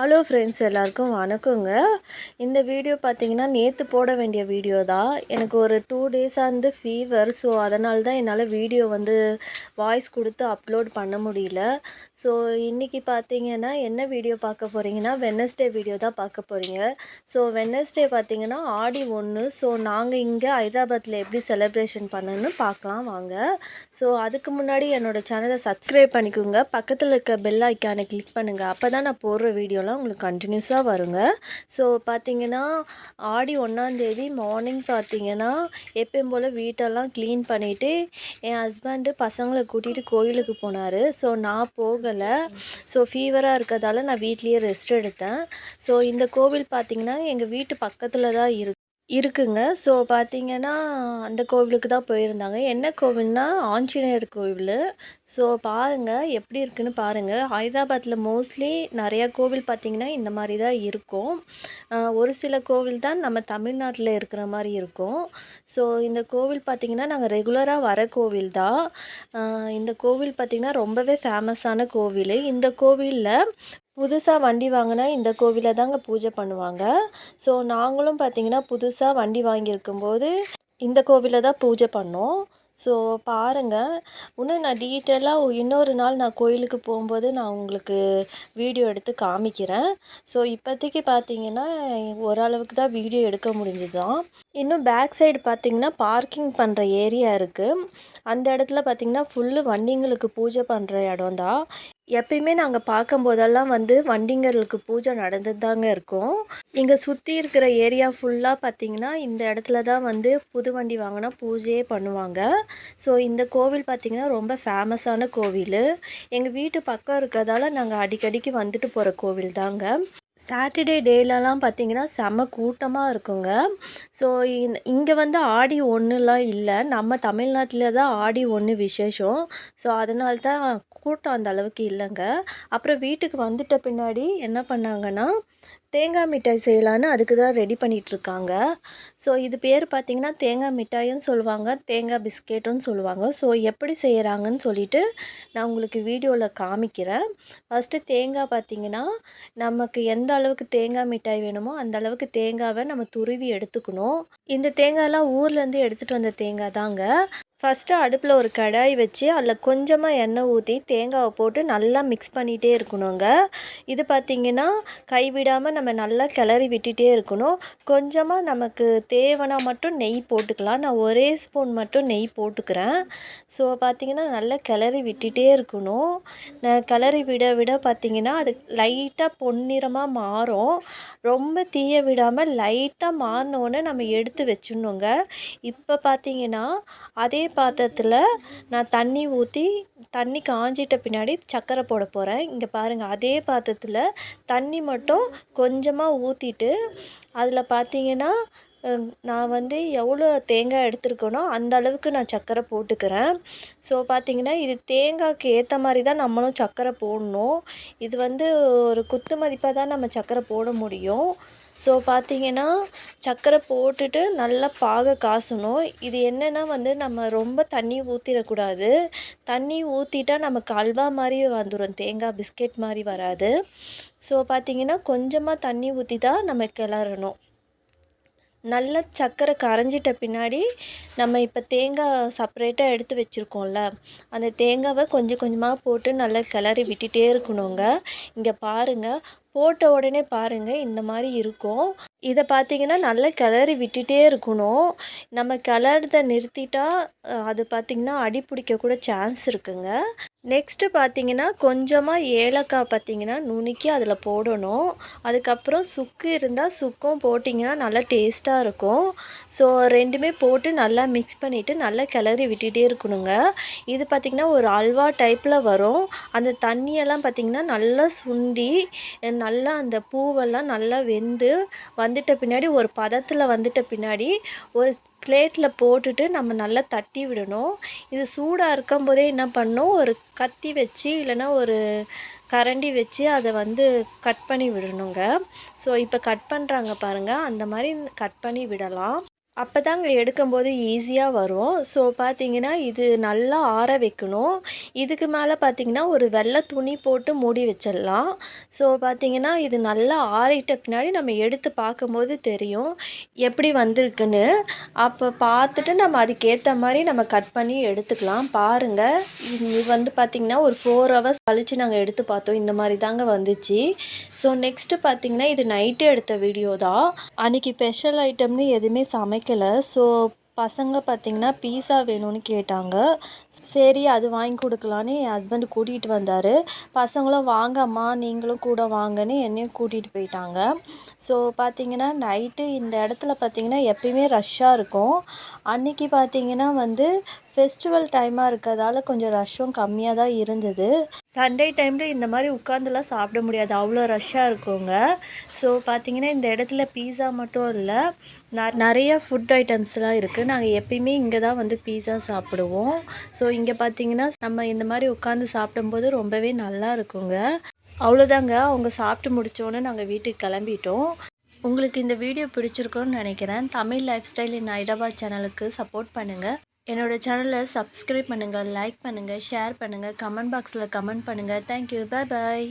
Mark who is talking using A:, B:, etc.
A: Hello friends எல்லாருக்கும் வணக்கங்க. இந்த வீடியோ பார்த்தீங்கன்னா நேற்று போட வேண்டிய வீடியோ தான் எனக்கு ஒரு டூ டேஸாக இருந்து ஃபீவர் ஸோ அதனால தான் என்னால் வீடியோ வந்து வாய்ஸ் கொடுத்து அப்லோட் பண்ண முடியல. ஸோ இன்றைக்கி பார்த்தீங்கன்னா என்ன வீடியோ பார்க்க போகிறீங்கன்னா வெனஸ்டே வீடியோ தான் பார்க்க போகிறீங்க ஸோ வெனஸ்டே பார்த்தீங்கன்னா ஆடி ஒன்று ஸோ நாங்கள் இங்கே ஹைதராபாத்தில் எப்படி செலிப்ரேஷன் பண்ணணும்னு பார்க்கலாம் வாங்க. ஸோ அதுக்கு முன்னாடி என்னோடய சேனலை சப்ஸ்கிரைப் பண்ணிக்கோங்க. பக்கத்தில் இருக்க பெல் ஐக்கானை கிளிக் பண்ணுங்கள் அப்போ தான் நான் போடுற வீடியோலாம் உங்களுக்கு கண்டினியூஸாக வருங்க. ஸோ பார்த்தீங்கன்னா ஆடி ஒன்றாந்தேதி மார்னிங் பார்த்தீங்கன்னா எப்பயும் போல் வீட்டெல்லாம் க்ளீன் பண்ணிவிட்டு என் ஹஸ்பண்டு பசங்களை கூட்டிகிட்டு கோயிலுக்கு போனார். ஸோ நான் போகலை. ஸோ ஃபீவராக இருக்கிறதால நான் வீட்லேயே ரெஸ்ட் எடுத்தேன். ஸோ இந்த கோவில் பார்த்திங்கன்னா எங்கள் வீட்டு பக்கத்தில் தான் இருக்குது இருக்குங்க. ஸோ பார்த்தீங்கன்னா அந்த கோவிலுக்கு தான் போயிருந்தாங்க. என்ன கோவில்னா ஆஞ்சநேயர் கோவில். ஸோ பாருங்கள் எப்படி இருக்குன்னு பாருங்கள் ஹைதராபாத்தில் மோஸ்ட்லி நிறையா கோவில் பார்த்திங்கன்னா இந்த மாதிரி தான் இருக்கும். ஒரு சில கோவில் தான் நம்ம தமிழ்நாட்டில் இருக்கிற மாதிரி இருக்கும். ஸோ இந்த கோவில் பார்த்திங்கன்னா நாங்கள் ரெகுலராக வர கோவில் தான். இந்த கோவில் பார்த்திங்கன்னா ரொம்பவே ஃபேமஸான கோவில். இந்த கோவிலில் புதுசாக வண்டி வாங்கினா இந்த கோவிலில் தாங்க பூஜை பண்ணுவாங்க. ஸோ நாங்களும் பார்த்திங்கன்னா புதுசாக வண்டி வாங்கியிருக்கும்போது இந்த கோவிலில் தான் பூஜை பண்ணோம். ஸோ பாருங்கள் இன்னும் நான் டீட்டெயிலாக இன்னொரு நாள் நான் கோயிலுக்கு போகும்போது நான் உங்களுக்கு வீடியோ எடுத்து காமிக்கிறேன். ஸோ இப்போதைக்கு பார்த்தீங்கன்னா ஓரளவுக்கு தான் வீடியோ எடுக்க முடிஞ்சுது தான் இன்னும் பேக் சைடு பார்த்தீங்கன்னா பார்க்கிங் பண்ணுற ஏரியா இருக்குது அந்த இடத்துல பார்த்திங்கன்னா ஃபுல்லு வண்டிங்களுக்கு பூஜை பண்ணுற இடம் தான் எப்பயுமே நாங்கள் பார்க்கும்போதெல்லாம் வந்து வண்டிங்களுக்கு பூஜை நடந்துட்டு தாங்க இருக்கும். இங்கே சுற்றி இருக்கிற ஏரியா ஃபுல்லாக பார்த்திங்கன்னா இந்த இடத்துல தான் வந்து புது வண்டி வாங்கினா பூஜையே பண்ணுவாங்க. ஸோ இந்த கோவில் பார்த்திங்கன்னா ரொம்ப ஃபேமஸான கோவில். எங்கள் வீட்டு பக்கம் இருக்கிறதால நாங்கள் அடிக்கடிக்கு வந்துட்டு போகிற கோவில் தாங்க சாட்டர்டே டேலலாம் பார்த்திங்கன்னா செம கூட்டமாக இருக்குங்க. ஸோ இங்கே வந்து ஆடி ஒன்றுலாம் இல்லை. நம்ம தமிழ்நாட்டில் தான் ஆடி ஒன்று விசேஷம். ஸோ அதனால தான் கூட்டம் அந்த அளவுக்கு இல்லைங்க. அப்புறம் வீட்டுக்கு வந்துட்ட பின்னாடி என்ன பண்ணாங்கன்னா தேங்காய் மிட்டாய் செய்யலான்னு அதுக்கு தான் ரெடி பண்ணிகிட்ருக்காங்க ஸோ இது பேர் பார்த்திங்கன்னா தேங்காய் மிட்டாயும் சொல்லுவாங்க தேங்காய் பிஸ்கெட்டும் சொல்லுவாங்க. ஸோ எப்படி செய்கிறாங்கன்னு சொல்லிட்டு நான் உங்களுக்கு வீடியோவில் காமிக்கிறேன். ஃபஸ்ட்டு தேங்காய் பார்த்திங்கன்னா நமக்கு எந்த அளவுக்கு தேங்காய் மிட்டாய் வேணுமோ அந்த அளவுக்கு தேங்காவை நம்ம துருவி எடுத்துக்கணும். இந்த தேங்காயெல்லாம் ஊர்லேருந்து எடுத்துகிட்டு வந்த தேங்காய் தாங்க. ஃபஸ்ட்டு அடுப்பில் ஒரு கடாய் வச்சு அதில் கொஞ்சமாக எண்ணெய் ஊற்றி தேங்காவை போட்டு நல்லா மிக்ஸ் பண்ணிகிட்டே இருக்கணுங்க. இது பார்த்திங்கன்னா கைவிடாமல் நம்ம நல்லா கிளறி விட்டுட்டே இருக்கணும். கொஞ்சமாக நமக்கு தேவைன்னா மட்டும் நெய் போட்டுக்கலாம். நான் ஒரே ஸ்பூன் மட்டும் நெய் போட்டுக்கிறேன். ஸோ பார்த்திங்கன்னா நல்லா கிளறி விட்டுட்டே இருக்கணும். நான் கிளறி விட விட பார்த்திங்கன்னா அது லைட்டாக பொன்னிறமாக மாறும். ரொம்ப தீய விடாமல் லைட்டாக மாறினோடனே நம்ம எடுத்து வச்சிடணுங்க. இப்போ பார்த்திங்கன்னா அதே பாத்திரத்தில் நான் தண்ணி ஊற்றி தண்ணி காஞ்சிட்ட பின்னாடி சர்க்கரை போட போகிறேன் இங்கே பாருங்கள் அதே பாத்திரத்தில் தண்ணி மட்டும் கொஞ்சமாக ஊற்றிட்டு அதில் பார்த்தீங்கன்னா நான் வந்து எவ்வளோ தேங்காய் எடுத்துருக்கேனோ அந்த அளவுக்கு நான் சர்க்கரை போட்டுக்கிறேன். ஸோ பார்த்தீங்கன்னா இது தேங்காய்க்கு ஏற்ற மாதிரி தான் நம்மளும் சர்க்கரை போடணும். இது வந்து ஒரு குத்து மதிப்பாக தான் நம்ம சர்க்கரை போட முடியும். ஸோ பார்த்தீங்கன்னா சர்க்கரை போட்டுட்டு நல்லா பாக காசணும். இது என்னென்னா வந்து நம்ம ரொம்ப தண்ணி ஊற்றிடக்கூடாது தண்ணி ஊற்றிட்டா நமக்கு அல்வா மாதிரி வந்துடும் தேங்காய் பிஸ்கெட் மாதிரி வராது. ஸோ பார்த்திங்கன்னா கொஞ்சமாக தண்ணி ஊற்றி தான் நம்ம கிளறணும். நல்லா சர்க்கரை கரைஞ்சிட்ட பின்னாடி நம்ம இப்போ தேங்காய் செப்பரேட்டாக எடுத்து வச்சுருக்கோம்ல அந்த தேங்காவை கொஞ்சம் கொஞ்சமாக போட்டு நல்லா கிளறி விட்டுட்டே இருக்கணுங்க. இங்கே பாருங்கள் போட்ட உடனே பாருங்கள் இந்த மாதிரி இருக்கும். இதை பார்த்தீங்கன்னா நல்லா கிளறி விட்டுட்டே இருக்கணும். நம்ம கிளறத நிறுத்திட்டா அது பார்த்திங்கன்னா அடி பிடிக்க கூட சான்ஸ் இருக்குங்க. நெக்ஸ்ட்டு பார்த்தீங்கன்னா கொஞ்சமாக ஏலக்காய் பார்த்தீங்கன்னா நுணுக்கி அதில் போடணும். அதுக்கப்புறம் சுக்கு இருந்தால் சுக்கும் போட்டிங்கன்னா நல்லா டேஸ்ட்டாக இருக்கும். ஸோ ரெண்டுமே போட்டு நல்லா மிக்ஸ் பண்ணிவிட்டு நல்லா கிளறி விட்டுகிட்டே இருக்கணுங்க. இது பார்த்திங்கன்னா ஒரு அல்வா டைப்பில் வரும். அந்த தண்ணியெல்லாம் பார்த்திங்கன்னா நல்லா சுண்டி நல்லா அந்த பூவெல்லாம் நல்லா வெந்து வந்துட்ட பின்னாடி ஒரு பதத்தில் வந்துட்ட பின்னாடி ஒரு பிளேட்டில் போட்டுட்டு நம்ம நல்லா தட்டி விடணும். இது சூடாக இருக்கும்போதே என்ன பண்ணணும்? ஒரு கத்தி வச்சு இல்லைன்னா ஒரு கரண்டி வச்சு அதை வந்து கட் பண்ணி விடணுங்க. ஸோ இப்போ கட் பண்ணுறாங்க பாருங்கள் அந்த மாதிரி கட் பண்ணி விடலாம். அப்போ தாங்க எடுக்கும்போது ஈஸியாக வரும். ஸோ பார்த்தீங்கன்னா இது நல்லா ஆற வைக்கணும். இதுக்கு மேலே பார்த்தீங்கன்னா ஒரு வெள்ளை துணி போட்டு மூடி வச்சிடலாம். ஸோ பார்த்தீங்கன்னா இது நல்லா ஆறிட்ட பின்னாடி நம்ம எடுத்து பார்க்கும்போது தெரியும் எப்படி வந்திருக்குன்னு. அப்போ பார்த்துட்டு நம்ம அதுக்கேற்ற மாதிரி நம்ம கட் பண்ணி எடுத்துக்கலாம். பாருங்கள் இது வந்து பார்த்திங்கன்னா ஒரு ஃபோர் ஹவர்ஸ் கழித்து நாங்கள் எடுத்து பார்த்தோம். இந்த மாதிரி தாங்க வந்துச்சு. ஸோ நெக்ஸ்ட்டு பார்த்தீங்கன்னா இது நைட்டு எடுத்த வீடியோ தான். அன்றைக்கி ஸ்பெஷல் ஐட்டம்னு எதுவுமே கிடைக்கல ஸோ பசங்க பார்த்திங்கன்னா பீஸா வேணும்னு கேட்டாங்க. சரி அது வாங்கி கொடுக்கலான்னு என் ஹஸ்பண்ட் கூட்டிகிட்டு வந்தார். பசங்களும் வாங்கம்மா நீங்களும் கூட வாங்கன்னு என்னையும் கூட்டிகிட்டு போயிட்டாங்க. ஸோ பார்த்திங்கன்னா நைட்டு இந்த இடத்துல பார்த்தீங்கன்னா எப்பயுமே ரஷ்ஷாக இருக்கும். அன்றைக்கி பார்த்தீங்கன்னா வந்து ஃபெஸ்டிவல் டைமாக இருக்கிறதால கொஞ்சம் ரஷ்ஷும் கம்மியாக தான் இருந்தது. சண்டே டைமில் இந்த மாதிரி உட்காந்துலாம் சாப்பிட முடியாது. அவ்வளோ ரஷ்ஷாக இருக்குங்க ஸோ பார்த்தீங்கன்னா இந்த இடத்துல பீஸா மட்டும் இல்லை ந- நிறைய ஃபுட் ஐட்டம்ஸ்லாம் இருக்குது நாங்கள் எப்பயுமே இங்கே தான் வந்து பீஸா சாப்பிடுவோம். ஸோ இங்கே பார்த்தீங்கன்னா நம்ம இந்த மாதிரி உட்காந்து சாப்பிடும்போது ரொம்பவே நல்லா இருக்குங்க. அவ்வளோதாங்க. அவங்க சாப்பிட்டு முடித்தோன்னே நாங்கள் வீட்டுக்கு கிளம்பிட்டோம். உங்களுக்கு இந்த வீடியோ பிடிச்சிருக்கோன்னு நினைக்கிறேன். Tamil life style in Hyderabad சேனலுக்கு சப்போர்ட் பண்ணுங்கள் என்னோட சேனலை சப்ஸ்கிரைப் பண்ணுங்கள் லைக் பண்ணுங்கள் ஷேர் பண்ணுங்கள் கமெண்ட் பாக்ஸில் கமெண்ட் பண்ணுங்கள் தேங்க்யூ பாய் பாய்